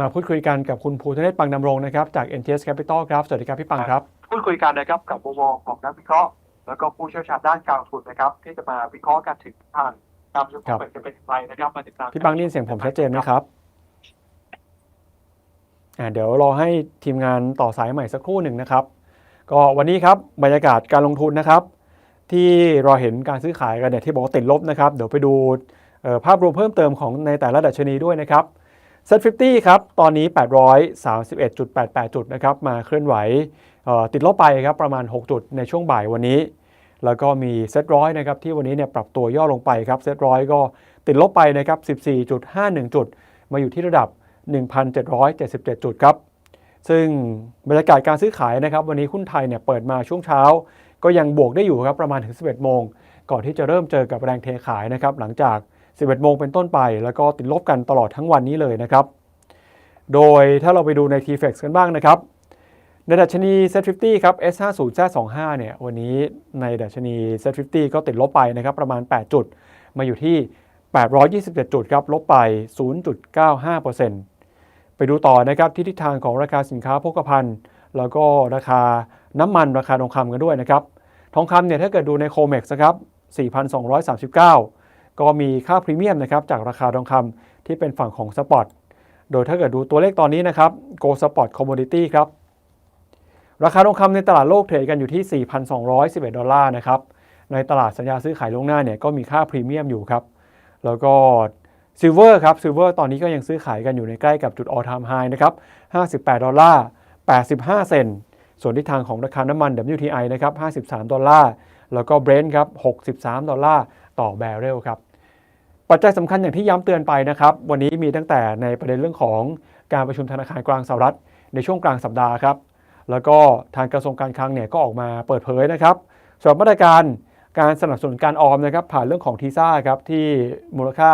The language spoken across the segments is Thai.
มาพูดคุยกันกับคุณภูธเนศปังดำรงนะครับจาก NTS Capital ครับ สวัสดีครับพี่ปังครับ พูดคุยกันนะครับกับมุมมองของนักวิเคราะห์ แล้วก็ผู้เชี่ยวชาญด้านการลงทุนนะครับ ที่จะมาวิเคราะห์กันถึงทางการประชุมครับเปิดจะเป็นอย่างไรนะครับมาติดตามพี่ปังได้ยินเสียงผมชัดเจนไหมครับอ่าเดี๋ยวรอให้ทีมงานต่อสายใหม่สักครู่หนึ่งนะครับ ก็วันนี้ครับบรรยากาศการลงทุนนะครับ ที่เราเห็นการซื้อขายกันเนี่ยที่บอกว่าติดลบนะครับ เดี๋ยวไปดูเอ่อภาพรวมเพิ่มเติมของในแต่ละดัชนีด้วยนะครับ Set 50ครับ ตอนนี้ 831.88 จุดนะครับ มาเคลื่อนไหวติดลบไปครับประมาณ 6 จุดในช่วงบ่ายวันนี้ แล้วก็มีเซ็ตร้อยนะครับที่วันนี้เนี่ยปรับตัวย่อลงไปครับเซ็ตร้อยก็ติดลบไปนะครับ 14.51 จุด มาอยู่ที่ระดับ 1,777 จุดครับ ซึ่งบรรยากาศการซื้อขายนะครับ วันนี้หุ้นไทยเนี่ยเปิดมาช่วงเช้า ก็ยังบวกได้อยู่ครับประมาณถึง 11 โมง ก่อนที่จะเริ่มเจอกับแรงเทขายนะครับหลังจาก 11 โมงเป็นต้นไป แล้วก็ติดลบกันตลอดทั้งวันนี้เลยนะครับ โดยถ้าเราไปดูใน t-fex กันบ้างนะครับในดัชนี Z50 ครับ S50 Z25 เนี่ยวันนี้ในดัชนี Z50 ก็ติดลบไปนะครับประมาณ 8 จุด มาอยู่ที่ 827 จุดครับลบไป 0.95%ไปดูต่อนะครับที่ทิศทางของราคาสินค้าโภคภัณฑ์ แล้วก็ราคาน้ำมันราคาทองคำกันด้วยนะครับ ทองคำเนี่ยถ้าเกิดดูในโคเม็กซ์ครับ 4,239 ก็มีค่าพรีเมียมนะครับจากราคาทองคำที่เป็นฝั่งของสปอตโดยถ้าเกิดดูตัวเลขตอนนี้นะครับ Go Spot Commodity ครับราคาทองคำในตลาดโลกเทรดกันอยู่ที่ 4,211 ดอลลาร์นะครับ ในตลาดสัญญาซื้อขายล่วงหน้าเนี่ยก็มีค่าพรีเมียมอยู่ครับ แล้วก็ซิลเวอร์ครับซิลเวอร์ตอนนี้ก็ยังซื้อขายกันอยู่ในใกล้กับจุด all time high นะครับ 58 ดอลลาร์ 85 เซนส่วนทิศทางของราคาน้ำมัน WTI นะครับ 53 ดอลลาร์ แล้วก็ Brent ครับ 63 ดอลลาร์ ต่อแบเรลครับ ปัจจัยสำคัญอย่างที่ย้ำเตือนไปนะครับ วันนี้มีตั้งแต่ในประเด็นเรื่องของการประชุมธนาคารกลางสหรัฐ ในช่วงกลางสัปดาห์ครับ แล้วก็ทางกระทรวงการคลังเนี่ยก็ออกมาเปิดเผยนะครับสำหรับมาตรการการสนับสนุนการออมนะครับ ผ่านเรื่องของทีซ่าครับที่มูลค่า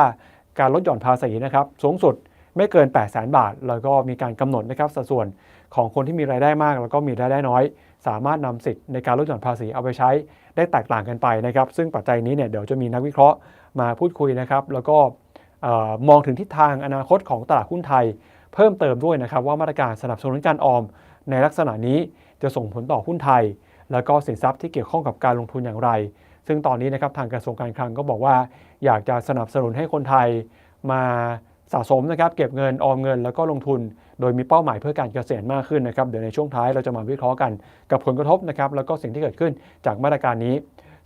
การลดหย่อนภาษีนะครับ สูงสุดไม่เกิน 8 0 0 0 0 0 บาท แล้วก็มีการกำหนดนะครับสัดส่วนของคนที่มีรายได้มาก แล้วก็มีรายได้น้อย สามารถนำสิทธิ์ในการลดหย่อนภาษีเอาไปใช้ได้แตกต่างกันไปนะครับ ซึ่งปัจจัยนี้เนี่ยเดี๋ยวจะมีนักวิเคราะห์ มาพูดคุยนะครับ แล้วก็มองถึงทิศทางอนาคตของตลาดหุ้นไทย เพิ่มเติมด้วยนะครับว่ามาตรการสนับสนุนการออม ในลักษณะนี้จะส่งผลต่อหุ้นไทย แล้วก็สินทรัพย์ที่เกี่ยวข้องกับการลงทุนอย่างไร ซึ่งตอนนี้นะครับทางกระทรวงการคลังก็บอกว่า อยากจะสนับสนุนให้คนไทยมาสะสมนะครับเก็บเงินออมเงินแล้วก็ลงทุน โดยมีเป้าหมายเพื่อการเกษตรมากขึ้นนะครับเดี๋ยวในช่วงท้ายเราจะมาวิเคราะห์กันกับผลกระทบนะครับแล้วก็สิ่งที่เกิดขึ้นจากมาตรการนี้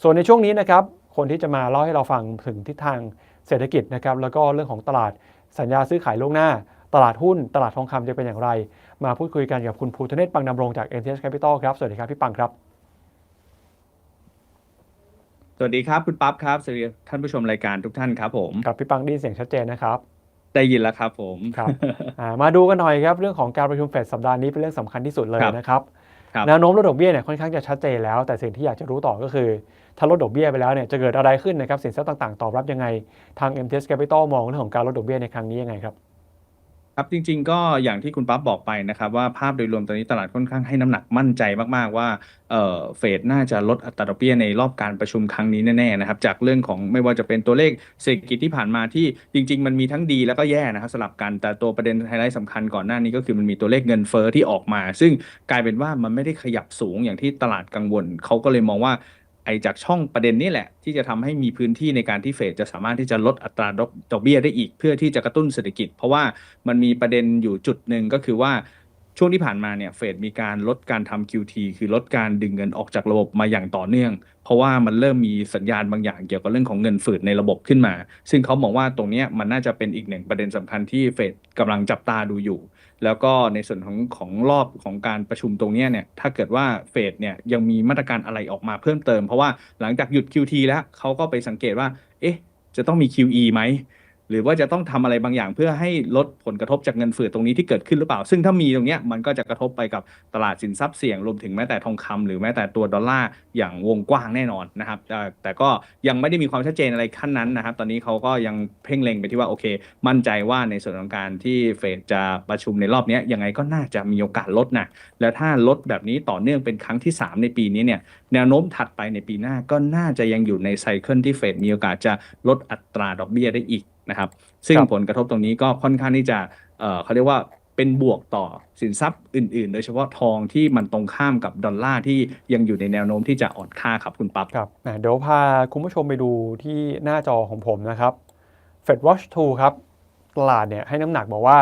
ส่วนในช่วงนี้นะครับ คนที่จะมาเล่าให้เราฟังถึงทิศทางเศรษฐกิจนะครับแล้วก็เรื่องของตลาดสัญญาซื้อขายล่วงหน้า ตลาดหุ้น ตลาดทองคำจะเป็นอย่างไร มาพูดคุยกันกับคุณภูธเนศปังดำรงจาก NTS Capital ครับ สวัสดีครับ พี่ปังครับ สวัสดีครับ คุณปั๊บครับสวัสดีท่านผู้ชมรายการทุกท่านครับผมครับพี่ปังได้ยินเสียงชัดเจนนะครับได้ยินแล้วครับผมครับอ่ามาดูกันหน่อยครับเรื่องของการประชุมเฟดสัปดาห์นี้เป็นเรื่องสำคัญที่สุดเลยครับนะครับครับแนวโน้มลดดอกเบี้ยเนี่ยค่อนข้างจะชัดเจนแล้ว แต่สิ่งที่อยากจะรู้ต่อก็คือ ถ้าลดดอกเบี้ยไปแล้วเนี่ยจะเกิดอะไรขึ้นนะครับสินทรัพย์ต่างๆ ตอบรับยังไงทาง MTS Capital มองเรื่องของการลดดอกเบี้ยในครั้งนี้ยังไงครับครับจริงๆก็อย่างที่คุณปั๊บบอกไปนะครับว่าภาพโดยรวมตอนนี้ตลาดค่อนข้างให้น้ำหนักมั่นใจมากๆว่าเฟดน่าจะลดอัตราดอกเบี้ยในรอบการประชุมครั้งนี้แน่ๆนะครับจากเรื่องของไม่ว่าจะเป็นตัวเลขเศรษฐกิจที่ผ่านมาที่จริง ๆ มันมีทั้งดีแล้วก็แย่นะครับสลับกันแต่ตัวประเด็นไฮไลท์สำคัญก่อนหน้านี้ก็คือมันมีตัวเลขเงินเฟ้อที่ออกมา ซึ่งกลายเป็นว่ามันไม่ได้ขยับสูงอย่างที่ตลาดกังวลเขาก็เลยมองว่า ไอ้จากช่องประเด็นนี้แหละ ที่จะทำให้มีพื้นที่ในการที่เฟดจะสามารถที่จะลดอัตราดอกเบี้ยได้อีก เพื่อที่จะกระตุ้นเศรษฐกิจ เพราะว่ามันมีประเด็นอยู่จุดหนึ่งก็คือว่าช่วงที่ผ่านมาเนี่ยเฟดมีการลดการทำ QT คือลดการดึงเงินออกจากระบบมาอย่างต่อเนื่อง เพราะว่ามันเริ่มมีสัญญาณบางอย่างเกี่ยวกับเรื่องของเงินฝืดในระบบขึ้นมา ซึ่งเขามองว่าตรงนี้มันน่าจะเป็นอีกหนึ่งประเด็นสำคัญที่เฟดกำลังจับตาดูอยู่ แล้วก็ในส่วนของของรอบของการประชุมตรงนี้เนี่ยถ้าเกิดว่าเฟดเนี่ยยังมีมาตรการอะไรออกมาเพิ่มเติม เพราะว่าหลังจากหยุด QT แล้วเขาก็ไปสังเกตว่า เอ๊ะ จะต้องมี QE ไหม หรือว่าจะต้องทำอะไรบางอย่างเพื่อให้ลดผลกระทบจากเงินฝืดตรงนี้ที่เกิดขึ้นหรือเปล่า ซึ่งถ้ามีตรงนี้มันก็จะกระทบไปกับตลาดสินทรัพย์เสี่ยงรวมถึงแม้แต่ทองคำหรือแม้แต่ตัวดอลลาร์อย่างวงกว้างแน่นอนนะครับแต่ก็ยังไม่ได้มีความชัดเจนอะไรขั้นนั้นนะครับ ตอนนี้เขาก็ยังเพ่งเล็งไปที่ว่าโอเค มั่นใจว่าในส่วนของการที่เฟดจะประชุมในรอบนี้ยยังไงก็น่าจะมีโอกาสลดนะแล้วถ้าลดแบบนี้ต่อเนื่องเป็นครั้งที่ 3 ในปีนี้เนี่ยแนวโน้มถัดไปในปีหน้าก็น่าจะยังอยู่ในไซเคิลที่เฟดมีโอกาสจะลดอัตราดอกเบี้ยได้อีก นะครับ ซึ่งครับผลกระทบตรงนี้ก็ค่อนข้างที่จะเอ่อเขาเรียกว่าเป็นบวกต่อสินทรัพย์อื่น ๆ โดยเฉพาะทองที่มันตรงข้ามกับดอลลาร์ที่ยังอยู่ในแนวโน้มที่จะอ่อนค่าครับคุณปั๊บครับอะเดี๋ยวพาคุณผู้ชมไปดูที่หน้าจอของผมนะครับ Fed Watch 2 ครับ ตลาดเนี่ยให้น้ำหนักบอกว่า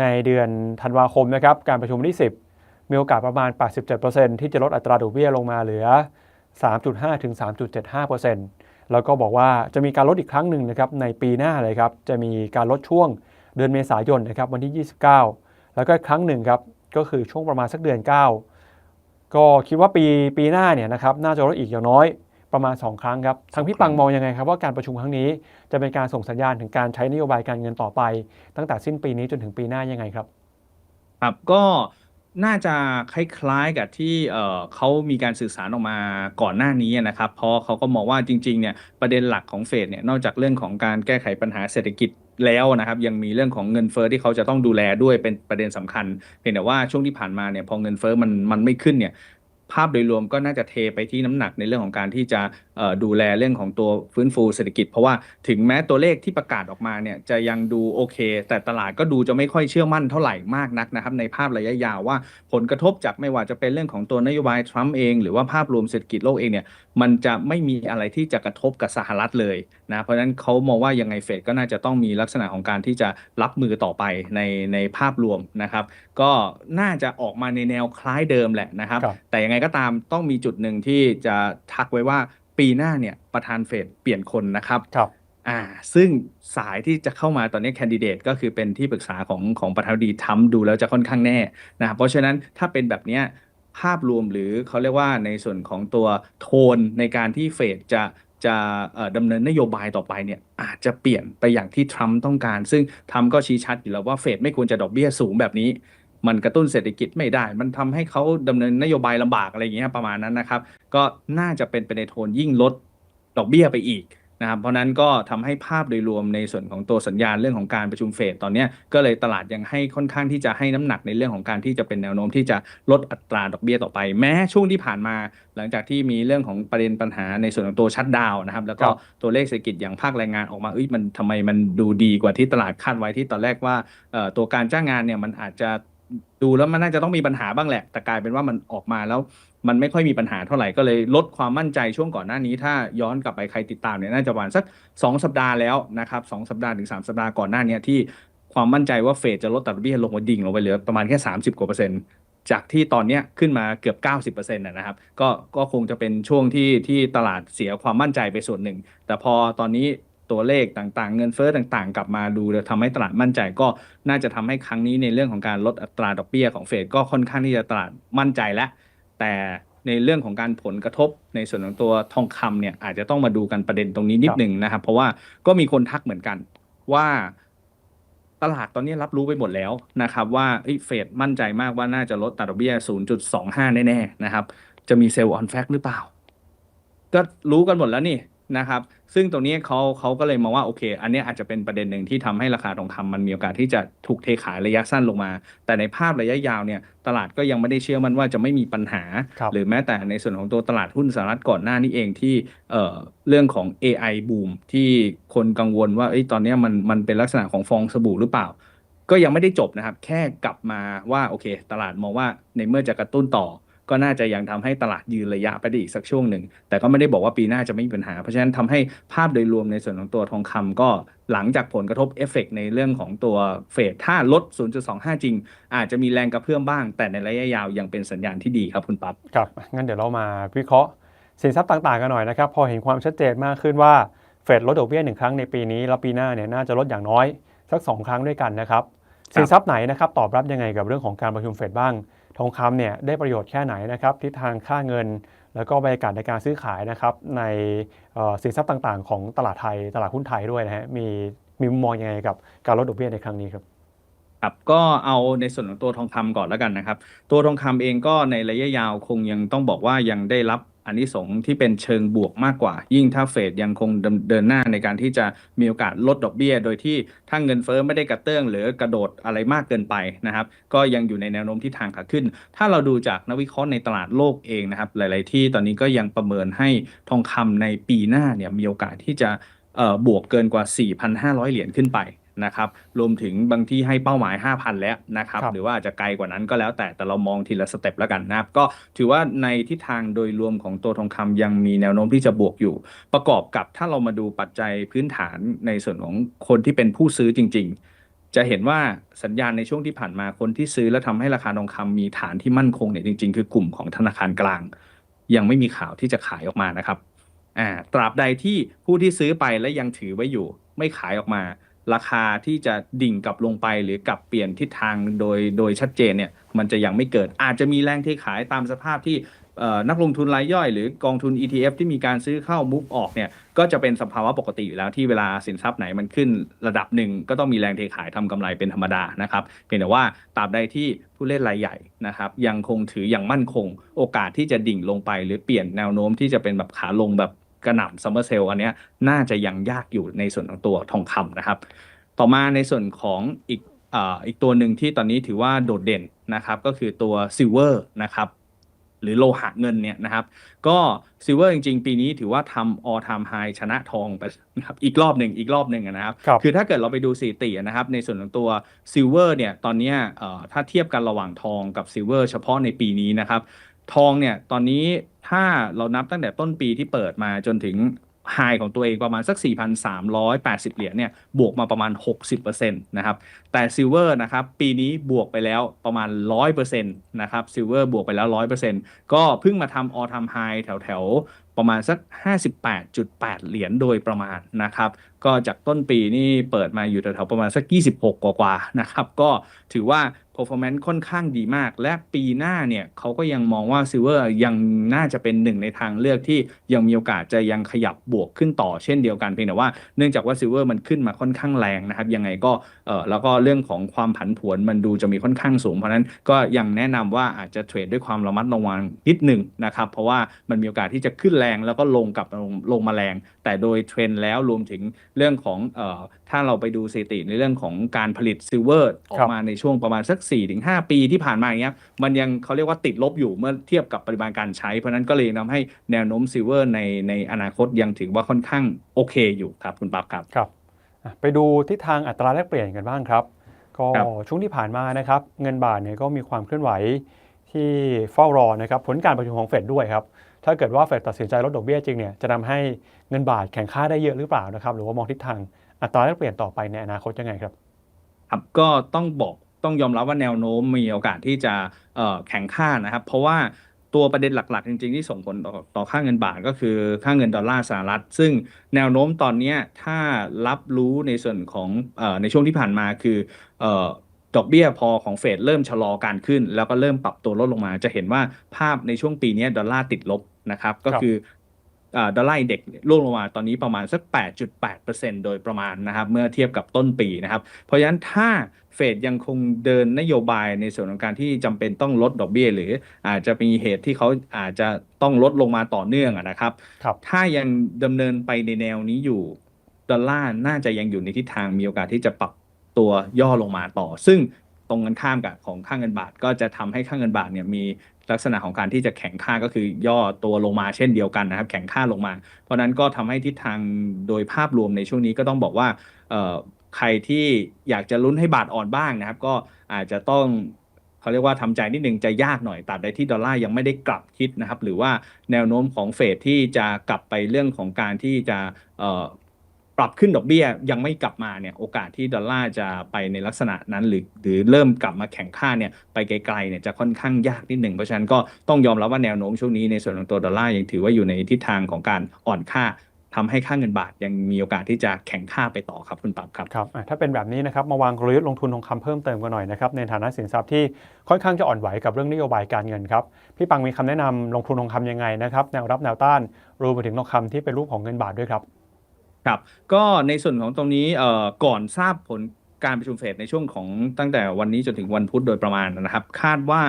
ในเดือนธันวาคมนะครับ การประชุมวันที่ 10 มีโอกาสประมาณ 87%ที่จะลดอัตราดอกเบี้ยลงมาเหลือ 3.5 ถึง 3.75% แล้วก็บอกว่าจะมีการลดอีกครั้งหนึ่งนะครับในปีหน้าเลยครับจะมีการลดช่วงเดือนเมษายนนะครับวันที่ 29 แล้วก็ครั้งหนึ่งครับก็คือช่วงประมาณสักเดือน 9 ก็คิดว่าปีปีหน้าเนี่ยนะครับน่าจะลดอีกอย่างน้อยประมาณ 2 ครั้งครับทางพี่ปังมองยังไงครับว่าการประชุมครั้งนี้จะเป็นการส่งสัญญาณถึงการใช้นโยบายการเงินต่อไป ตั้งแต่สิ้นปีนี้จนถึงปีหน้ายังไงครับครับก็ น่าจะคล้ายๆกับที่เอ่อเขามีการสื่อสารออกมาก่อนหน้านี้นะครับ เพราะเขาก็มองว่าจริงๆเนี่ยประเด็นหลักของเฟดเนี่ยนอกจากเรื่องของการแก้ไขปัญหาเศรษฐกิจแล้วนะครับยังมีเรื่องของเงินเฟ้อที่เขาจะต้องดูแลด้วยเป็นประเด็นสำคัญ เพียงแต่ว่าช่วงที่ผ่านมาเนี่ยพอเงินเฟ้อมันมันไม่ขึ้นเนี่ย ภาพโดยรวมก็น่าจะเทไปที่น้ำหนักในเรื่องของการที่จะเอ่อดูแลเรื่องของตัวฟื้นฟูเศรษฐกิจ เพราะว่าถึงแม้ตัวเลขที่ประกาศออกมาเนี่ยจะยังดูโอเค แต่ตลาดก็ดูจะไม่ค่อยเชื่อมั่นเท่าไหร่มากนักนะครับในภาพระยะยาวว่าผลกระทบจากไม่ว่าจะเป็นเรื่องของตัวนโยบายทรัมป์เอง หรือว่าภาพรวมเศรษฐกิจโลกเองเนี่ยมันจะไม่มีอะไรที่จะกระทบกับสหรัฐเลยนะเพราะฉะนั้นเขามองว่ายังไงเฟดก็น่าจะต้องมีลักษณะของการที่จะรับมือต่อไปในในภาพรวมนะครับ ก็น่าจะออกมาในแนวคล้ายเดิมแหละนะครับครับแต่ยังไงก็ตามต้องมีจุดหนึ่งที่จะทักไว้ว่าปีหน้าเนี่ยประธานเฟดเปลี่ยนคนนะครับครับอ่าซึ่งสายที่จะเข้ามาตอนนี้แคนดิเดตก็คือเป็นที่ปรึกษาของของประธานาธิบดีทรัมป์ดูแล้วจะค่อนข้างแน่นะครับเพราะฉะนั้นถ้าเป็นแบบเนี้ยภาพรวมหรือเขาเรียกว่าในส่วนของตัวโทนในการที่เฟดจะจะเอ่อดำเนินนโยบายต่อไปเนี่ยอาจจะเปลี่ยนไปอย่างที่ทรัมป์ต้องการ ซึ่งทรัมป์ก็ชี้ชัดอยู่แล้วว่าเฟดไม่ควรจะดอกเบี้ยสูงแบบนี้ มันกระตุ้นเศรษฐกิจไม่ได้ มันทำให้เขาดำเนินนโยบายลำบากอะไรอย่างเงี้ยประมาณนั้นนะครับ ก็น่าจะเป็นไปในโทนยิ่งลดดอกเบี้ยไปอีกนะครับเพราะนั้นก็ทำให้ภาพโดยรวมในส่วนของตัวสัญญาณเรื่องของการประชุมเฟดตอนนี้ก็เลยตลาดยังให้ค่อนข้างที่จะให้น้ำหนักในเรื่องของการที่จะเป็นแนวโน้มที่จะลดอัตราดอกเบี้ยต่อไป แม้ช่วงที่ผ่านมา หลังจากที่มีเรื่องของประเด็นปัญหาในส่วนของตัวชัดดาวนะครับแล้วก็ตัวเลขเศรษฐกิจอย่างภาคแรงงานออกมาเอ้ยมันทำไมมันดูดีกว่าที่ตลาดคาดไว้ที่ตอนแรกว่าตัวการจ้างงานเนี่ยมันอาจจะ ดูแล้วมันน่าจะต้องมีปัญหาบ้างแหละ แต่กลายเป็นว่ามันออกมาแล้วมันไม่ค่อยมีปัญหาเท่าไหร่ก็เลยลดความมั่นใจช่วงก่อนหน้านี้ ถ้าย้อนกลับไปใครติดตามเนี่ยน่าจะประมาณสัก 2 สัปดาห์แล้วนะครับสองสัปดาห์ถึง 3 สัปดาห์ก่อนหน้านี้ที่ความมั่นใจว่าเฟดจะลดอัตราดอกเบี้ยลงมาดิ่งลงไปเหลือประมาณแค่ 30 กว่าเปอร์เซ็นต์จากที่ตอนนี้ขึ้นมาเกือบ 90%นะนะครับก็ก็คงจะเป็นช่วงที่ที่ตลาดเสียความมั่นใจไปส่วนหนึ่ง แต่พอตอนนี้ ตัวเลขต่างๆ เงินเฟ้อต่างๆ กลับมาดูแล้วทำให้ตลาดมั่นใจก็น่าจะทำให้ครั้งนี้ในเรื่องของการลดอัตราดอกเบี้ยของเฟดก็ค่อนข้างที่จะตลาดมั่นใจแล้วแต่ในเรื่องของการผลกระทบในส่วนของตัวทองคำเนี่ยอาจจะต้องมาดูกันประเด็นตรงนี้นิดหนึ่งนะครับ เพราะว่าก็มีคนทักเหมือนกันว่าตลาดตอนนี้รับรู้ไปหมดแล้วนะครับ ว่าเฟดมั่นใจมากว่าน่าจะลดอัตราดอกเบี้ย 0.25 แน่ๆนะครับ จะมีเซลล์ออนแฟกหรือเปล่า ก็รู้กันหมดแล้วนี่ นะครับ ซึ่งตรงนี้เขาเขาก็เลยมองว่าโอเค อันเนี้ยอาจจะเป็นประเด็นหนึ่งที่ทำให้ราคาทองคำมันมีโอกาสที่จะถูกเทขายระยะสั้นลงมา แต่ในภาพระยะยาวเนี่ยตลาดก็ยังไม่ได้เชื่อมันว่าจะไม่มีปัญหาครับหรือแม้แต่ในส่วนของตัวตลาดหุ้นสหรัฐก่อนหน้านี้เองที่เอ่อเรื่องของ AI บูมที่คนกังวลว่าเอ้ยตอนเนี้ยมันมันเป็นลักษณะของฟองสบู่หรือเปล่า ก็ยังไม่ได้จบนะครับ แค่กลับมาว่าโอเค ตลาดมองว่าในเมื่อจะกระตุ้นต่อ ก็น่าจะยังทำให้ตลาดยืนระยะไปได้อีกสักช่วงหนึ่ง แต่ก็ไม่ได้บอกว่าปีหน้าจะไม่มีปัญหา เพราะฉะนั้นทำให้ภาพโดยรวมในส่วนของตัวทองคำก็หลังจากผลกระทบเอฟเฟกต์ในเรื่องของตัวเฟดถ้าลด 0.25 จริง อาจจะมีแรงกระเพื่อมบ้าง แต่ในระยะยาวยังเป็นสัญญาณที่ดีครับคุณปั๊บครับงั้นเดี๋ยวเรามาวิเคราะห์สินทรัพย์ต่างๆกันหน่อยนะครับ พอเห็นความชัดเจนมากขึ้นว่าเฟดลดดอกเบี้ยหนึ่งครั้งในปีนี้แล้วปีหน้าเนี่ยน่าจะลดอย่างน้อยสัก 2 ครั้งด้วยกันนะครับสินทรัพย์ไหนนะครับตอบรับยังไงกับเรื่องของการประชุมเฟดบ้าง ทองคำเนี่ยได้ประโยชน์แค่ไหนนะครับทิศทางค่าเงิน แล้วก็บรรยากาศในการซื้อขายนะครับในสินทรัพย์ต่างๆ ของตลาดไทยตลาดหุ้นไทยด้วยนะฮะมีมีมุมมองยังไงกับการลดดอกเบี้ยในครั้งนี้ครับครับก็เอาในส่วนของตัวทองคำก่อนแล้วกันนะครับ ตัวทองคำเองก็ในระยะยาวคงยังต้องบอกว่ายังได้รับ อันนี้สงที่เป็นเชิงบวกมากกว่า ยิ่งถ้าเฟดยังคงเดินหน้าในการที่จะมีโอกาสลดดอกเบี้ย โดยที่ถ้าเงินเฟ้อไม่ได้กระเตื้องหรือกระโดดอะไรมากเกินไปนะครับ ก็ยังอยู่ในแนวโน้มที่ทางขาขึ้น ถ้าเราดูจากนักวิเคราะห์ในตลาดโลกเองนะครับ หลาย ๆ ที่ตอนนี้ก็ยังประเมินให้ทองคำในปีหน้าเนี่ยมีโอกาสที่จะบวกเกินกว่า 4,500 เหรียญขึ้นไป นะครับรวมถึงบางที่ให้เป้าหมาย 5,000 แล้วนะครับครับหรือว่าอาจจะไกลกว่านั้นก็แล้วแต่แต่เรามองทีละสเต็ปแล้วกันนะครับก็ถือว่าในทิศทางโดยรวมของตัวทองคำยังมีแนวโน้มที่จะบวกอยู่ ประกอบกับถ้าเรามาดูปัจจัยพื้นฐานในส่วนของคนที่เป็นผู้ซื้อจริง ๆ จะเห็นว่าสัญญาณในช่วงที่ผ่านมาคนที่ซื้อและทำให้ราคาทองคำมีฐานที่มั่นคงเนี่ยจริง ๆ คือกลุ่มของธนาคารกลาง ยังไม่มีข่าวที่จะขายออกมานะครับอ่าตราบใดที่ผู้ที่ซื้อไปและยังถือไว้อยู่ ไม่ขายออกมา ราคาที่จะดิ่งกลับลงไปหรือกลับเปลี่ยนทิศทางโดยโดยชัดเจนเนี่ยมันจะยังไม่เกิด อาจจะมีแรงเทขายตามสภาพที่นักลงทุนรายย่อยหรือกองทุน ETF ที่มีการซื้อเข้ามุกออกเนี่ยก็จะเป็นสภาวะปกติอยู่แล้วที่เวลาสินทรัพย์ไหนมันขึ้นระดับหนึ่ง ก็ต้องมีแรงเทขายทำกำไรเป็นธรรมดานะครับเพียงแต่ว่าตราบใดที่ผู้เล่นรายใหญ่นะครับยังคงถืออย่างมั่นคง โอกาสที่จะดิ่งลงไป หรือเปลี่ยนแนวโน้มที่จะเป็นแบบขาลงแบบ กระหน่ำซัมเมอร์เซลอันเนี้ยน่าจะยังยากอยู่ในส่วนของตัวทองคำนะครับ ต่อมาในส่วนของอีกอ่าอีกตัวหนึ่งที่ตอนนี้ถือว่าโดดเด่นนะครับก็คือตัวซิลเวอร์นะครับหรือโลหะเงินเนี่ยนะครับ ก็ซิลเวอร์จริงๆ ปีนี้ถือว่าทำ all time high ชนะทองไปนะครับอีกรอบหนึ่งอีกรอบหนึ่งนะครับครับ คือถ้าเกิดเราไปดูสถิตินะครับ ในส่วนของตัวซิลเวอร์เนี่ยตอนเนี้ยเอ่อถ้าเทียบกันระหว่างทองกับซิลเวอร์เฉพาะในปีนี้นะครับ ทองเนี่ยตอนนี้ถ้าเรานับตั้งแต่ต้นปีที่เปิดมาจนถึงไฮของตัวเองประมาณสัก 4,380 เหรียญเนี่ยบวกมาประมาณ 60%นะครับแต่ซิลเวอร์นะครับปีนี้บวกไปแล้วประมาณ 100%นะครับซิลเวอร์บวกไปแล้ว 100%ก็เพิ่งมาทำออทำไฮแถวแถวๆประมาณสัก 58.8 เหรียญโดยประมาณนะครับ ก็จากต้นปีนี่เปิดมาอยู่แถวๆประมาณสัก 26 กว่าๆนะครับ ก็ถือว่า performance ค่อนข้างดีมาก และปีหน้าเนี่ยเขาก็ยังมองว่าซิลเวอร์ยังน่าจะเป็นหนึ่งในทางเลือกที่ยังมีโอกาสจะยังขยับบวกขึ้นต่อเช่นเดียวกันเพียงแต่ว่าเนื่องจากว่าซิลเวอร์มันขึ้นมาค่อนข้างแรงนะครับ ยังไงก็เออแล้วก็เรื่องของความผันผวนมันดูจะมีค่อนข้างสูง เพราะนั้นก็ยังแนะนำว่าอาจจะเทรดด้วยความระมัดระวังนิดหนึ่งนะครับเพราะว่ามันมีโอกาสที่จะขึ้นแรงแล้วก็ลงกลับลงลงมาแรง แต่โดยเทรนด์แล้วรวมถึง เรื่องของเอ่อถ้าเราไปดูสถิติในเรื่องของการผลิตซิลเวอร์ออครักบมาในช่วงประมาณสัก 4-5 ปีที่ผ่านมาอย่างเงี้ยมันยังเขาเรียกว่าติดลบอยู่เมื่อเทียบกับปริมาณการใช้ เพราะฉะนั้นก็เลยทำให้แนวโน้มซิลเวอร์ในในอนาคตยังถือว่าค่อนข้างโอเคอยู่ครับคุณปั๊บครับครับอะไปดูทิศทางอัตราแลกเปลี่ยนกันบ้างครับ ก็ครับช่วงที่ผ่านมานะครับเงินบาทเนี่ยก็มีความเคลื่อนไหวที่เฝ้ารอนะครับผลการประชุมของเฟดด้วยครับ ถ้าเกิดว่าเฟดตัดสินใจลดดอกเบี้ยจริงเนี่ยจะทำให้เงินบาทแข็งค่าได้เยอะหรือเปล่านะครับ หรือว่ามองทิศทางอัตราแลกเปลี่ยนต่อไปในอนาคตยังไงครับ ครับก็ต้องบอกต้องยอมรับว่าแนวโน้มมีโอกาสที่จะแข็งค่านะครับ เพราะว่าตัวประเด็นหลักๆ จริงๆ ที่ส่งผลต่อต่อค่าเงินบาทก็คือค่าเงินดอลลาร์สหรัฐ ซึ่งแนวโน้มตอนนี้ถ้ารับรู้ในส่วนของอในช่วงที่ผ่านมาคืออดอกเบี้ยพอของเฟดเริ่มชะลอการขึ้น แล้วก็เริ่มปรับตัวลดลงมา จะเห็นว่าภาพในช่วงปีนี้ดอลลาร์ติดลบ นะครับ ก็ครับคืออ่าดอลลาร์อินเด็กซ์ร่วงลงมาตอนนี้ประมาณสัก 8.8%โดยประมาณนะครับ เมื่อเทียบกับต้นปีนะครับ เพราะฉะนั้นถ้าเฟดยังคงเดินนโยบายในส่วนของการที่จำเป็นต้องลดดอกเบี้ย หรืออาจจะมีเหตุที่เขาอาจจะต้องลดลงมาต่อเนื่องอะนะครับครับถ้ายังดำเนินไปในแนวนี้อยู่ดอลลาร์น่าจะยังอยู่ในทิศทางมีโอกาสที่จะปรับตัวย่อลงมาต่อ ซึ่ง ตรงกันข้ามกับของค่าเงินบาท ก็จะทำให้ค่าเงินบาทเนี่ยมีลักษณะของการที่จะแข็งค่าก็คือย่อตัวลงมาเช่นเดียวกันนะครับ แข็งค่าลงมา เพราะนั้นก็ทำให้ทิศทางโดยภาพรวมในช่วงนี้ก็ต้องบอกว่าใครที่อยากจะลุ้นให้บาทอ่อนบ้างนะครับ ก็อาจจะต้องเขาเรียกว่าทำใจนิดนึงจะยากหน่อยตราบใดที่ดอลลาร์ยังไม่ได้กลับทิศนะครับ หรือว่าแนวโน้มของเฟดที่จะกลับไปเรื่องของการที่จะ ปรับขึ้นดอกเบี้ยยังไม่กลับมาเนี่ยโอกาสที่ดอลลาร์จะไปในลักษณะนั้นหรือ หรือเริ่มกลับมาแข่งค่าเนี่ยไปไกลๆเนี่ยจะค่อนข้างยากนิดหนึ่งเพราะฉะนั้นก็ต้องยอมรับว่าแนวโน้มช่วงนี้ในส่วนของตัวดอลลาร์ยังถือว่าอยู่ในทิศทางของการอ่อนค่าทำให้ค่าเงินบาทยังมีโอกาสที่จะแข่งค่าไปต่อครับคุณปั๊บครับครับถ้าเป็นแบบนี้นะครับมาวางกลยุทธ์ลงทุนทองคำเพิ่มเติมกันหน่อยนะครับในฐานะสินทรัพย์ที่ค่อนข้างจะอ่อนไหวกับเรื่องนโยบายการเงินครับพี่ปังมีคำแนะนำลงทุนทองคำยังไงนะครับแนวรับแนวต้านรวมไปถึงทองคำที่เป็นรูปของเงินบาทด้วยครับ ครับก็ในส่วนของตรงนี้เอ่อก่อนทราบผลการประชุมเฟดในช่วงของตั้งแต่วันนี้จนถึงวันพุธโดยประมาณนะครับ คาดว่า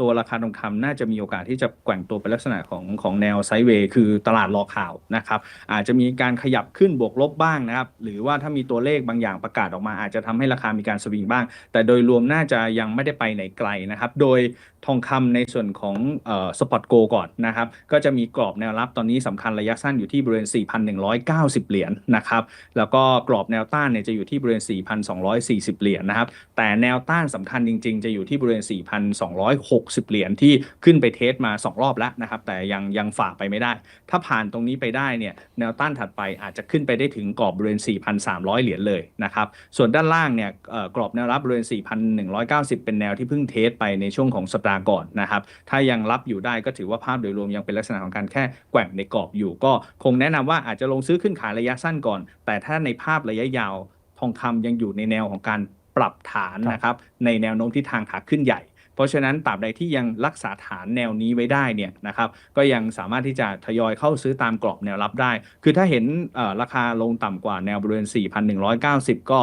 ตัวราคาทองคำน่าจะมีโอกาสที่จะแกว่งตัวเป็นลักษณะของของแนวไซด์เวย์คือตลาดรอข่าวนะครับ อาจจะมีการขยับขึ้นบวกลบบ้างนะครับ หรือว่าถ้ามีตัวเลขบางอย่างประกาศออกมา อาจจะทำให้ราคามีการสวิงบ้าง แต่โดยรวมน่าจะยังไม่ได้ไปไหนไกลนะครับ โดยทองคำในส่วนของสปอตโกก่อนนะครับ ก็จะมีกรอบแนวรับตอนนี้สำคัญระยะสั้นอยู่ที่บริเวณ 4,190 เหรียญนะครับ แล้วก็กรอบแนวต้านเนี่ยจะอยู่ที่บริเวณ 4,240 เหรียญนะครับ แต่แนวต้านสำคัญจริง ๆ จะอยู่ที่บริเวณ 4,206 60 เหรียญที่ขึ้นไปเทสมา 2 รอบแล้วนะครับ แต่ยังยังฝ่าไปไม่ได้ ถ้าผ่านตรงนี้ไปได้เนี่ยแนวต้านถัดไปอาจจะขึ้นไปได้ถึงกรอบบริเวณ 4,300 เหรียญเลยนะครับ ส่วนด้านล่างเนี่ยกรอบแนวรับบริเวณ 4,190 เป็นแนวที่เพิ่งเทสไปในช่วงของสัปดาห์ก่อนนะครับ ถ้ายังรับอยู่ได้ก็ถือว่าภาพโดยรวมยังเป็นลักษณะของการแค่แกว่งในกรอบอยู่ ก็คงแนะนำว่าอาจจะลงซื้อขึ้นขายระยะสั้นก่อน แต่ถ้าในภาพระยะยาวทองคำยังอยู่ในแนวของการปรับฐานนะครับ ในแนวโน้มที่ทางขาขึ้นใหญ่ เพราะฉะนั้นตราบใดที่ยังรักษาฐานแนวนี้ไว้ได้เนี่ยนะครับก็ยังสามารถที่จะทยอยเข้าซื้อตามกรอบแนวรับได้ คือถ้าเห็นราคาลงต่ำกว่าแนวบริเวณ 4,190 ก็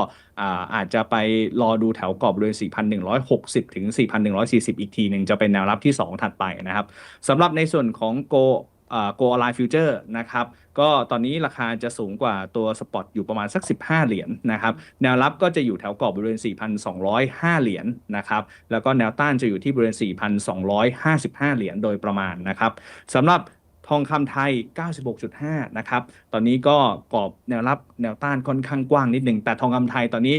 อาจจะไปรอดูแถวกรอบบริเวณ 4,160 ถึง 4,140 อีกทีหนึ่งจะเป็นแนวรับที่ 2 ถัดไปนะครับสำหรับในส่วนของโก Go Align Future นะครับก็ตอนนี้ราคาจะสูงกว่าตัวสปอตอยู่ประมาณสัก 15 เหรียญนะครับแนวรับก็จะอยู่แถวกรอบบริเวณ 4,205 เหรียญนะครับแล้วก็แนวต้านจะอยู่ที่บริเวณ 4,255 เหรียญโดยประมาณนะครับสำหรับทองคำไทย 96.5 นะครับ ตอนนี้ก็กรอบแนวรับแนวต้านค่อนข้างกว้างนิดหนึ่ง แต่ทองคำไทยตอนนี้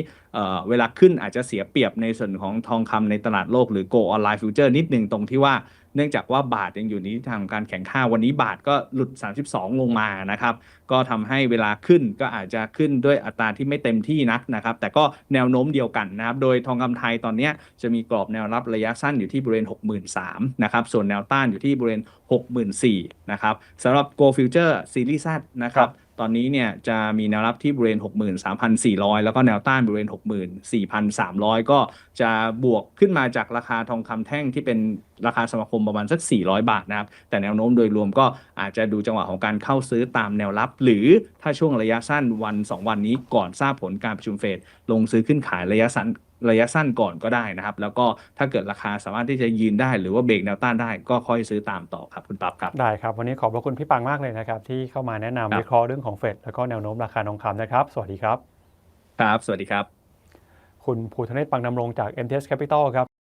เวลาขึ้นอาจจะเสียเปรียบในส่วนของทองคำในตลาดโลกหรือ Go Online Future นิดหนึ่งตรงที่ว่าเนื่องจากว่าบาทยังอยู่ในทิศทางของการแข่งข้าวันนี้บาทก็หลุด 32 ลงมานะครับ ก็ทำให้เวลาขึ้นก็อาจจะขึ้นด้วยอัตราที่ไม่เต็มที่นักนะครับ แต่ก็แนวโน้มเดียวกันนะครับ โดยทองคำไทยตอนนี้จะมีกรอบแนวรับระยะสั้นอยู่ที่บริเวณ 63,000นะครับ ส่วนแนวต้านอยู่ที่บริเวณ 64,000นะครับสำหรับ Go Future Series Z นะครับ ตอนนี้เนี่ยจะมีแนวรับที่บริเวณ 63,400 แล้วก็แนวต้านบริเวณ 64,300 ก็จะบวกขึ้นมาจากราคาทองคำแท่งที่เป็นราคาสมาคมประมาณสัก 400 บาทนะครับ แต่แนวโน้มโดยรวมก็อาจจะดูจังหวะของการเข้าซื้อตามแนวรับ หรือถ้าช่วงระยะสั้นวัน 2 วันนี้ก่อนทราบผลการประชุมเฟดลงซื้อขึ้นขายระยะสั้น ระยะสั้นก่อนก็ได้นะครับ แล้วก็ถ้าเกิดราคาสามารถที่จะยืนได้หรือว่าเบรกแนวต้านได้ก็ค่อยซื้อตามต่อครับคุณปั๊บครับได้ครับ วันนี้ขอบพระคุณพี่ปังมากเลยนะครับ ที่เข้ามาแนะนำครับวิเคราะห์เรื่องของเฟดแล้วก็แนวโน้มราคาทองคำนะครับ สวัสดีครับ ครับ สวัสดีครับ คุณภูธเนศปังดำรงจาก MTS Capital ครับ